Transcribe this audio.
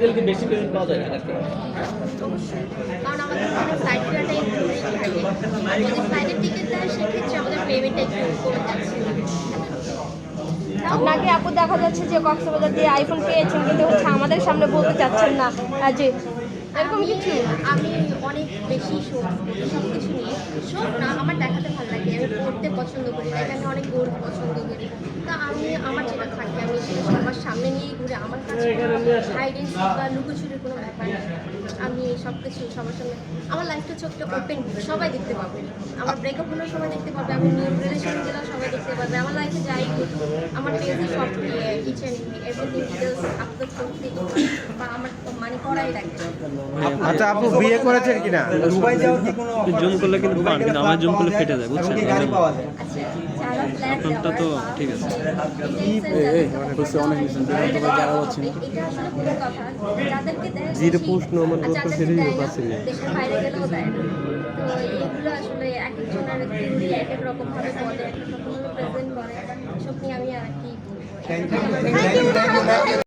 গেলে কি বেশি পেমেন্ট পাওয়া যায় ঢাকার থেকে কারণ আমাদের ফ্লাইট ফেয়ারটা একটু বেশি থাকে। যদি ফ্লাইটের টিকিট দেয় সেক্ষেত্রে আমাদের পেমেন্টটা একটু কমে যাচ্ছে। আপনাকে আপু দেখা যাচ্ছে যে কক্সবাজার দিয়ে আইফোন পেয়েছেন কিন্তু হচ্ছে আমাদের সামনে বলতে চাচ্ছেন না যে এরকম কিছু? আমি অনেক বেশি শোক সব কিছু নিয়ে। শোক না আমার দেখাতে ভালো লাগে। আমি পড়তে পছন্দ করি তাই আমি অনেক গোল পছন্দ করি তা আমি আমার যেটা থাকে আমি সেটা সবার সামনে আমার কাছে হাইডেন্সি বা লুকোচুরির কোনো ব্যাপার নেই। আমি সব কিছু সবার সঙ্গে আমার লাইফটা ছোট্ট ওপেন সবাই দেখতে পাবে। আমার ব্রেকআপ হলেও সবাই দেখতে পাবে আমি নিউ রিলেশন গেলেও সবাই দেখতে পাবে। আমার লাইফে যাই আমার পেজে সব each and everything details upload করতে বা আমার মানে করাই লাগে আচ্ছা আপু বিয়ে করেছেন কিনা? দুবাই যাওয়ার কি কোনো জুম করলে কিন্তু পান কিন্তু আমার জুম করলে ফেটে যায় বুঝছেন? গাড়ি পাওয়া যায়। আপনারটা তো ঠিক আছে। অনেক মিশন যারা হচ্ছে প্রশ্ন আমার আর করতে সেটাই পাচ্ছি না। আসলে এক একজনের এক এক রকম ভাবে বলে এক এক রকম প্রেজেন্ট করে সব নিয়ে আমি আর কি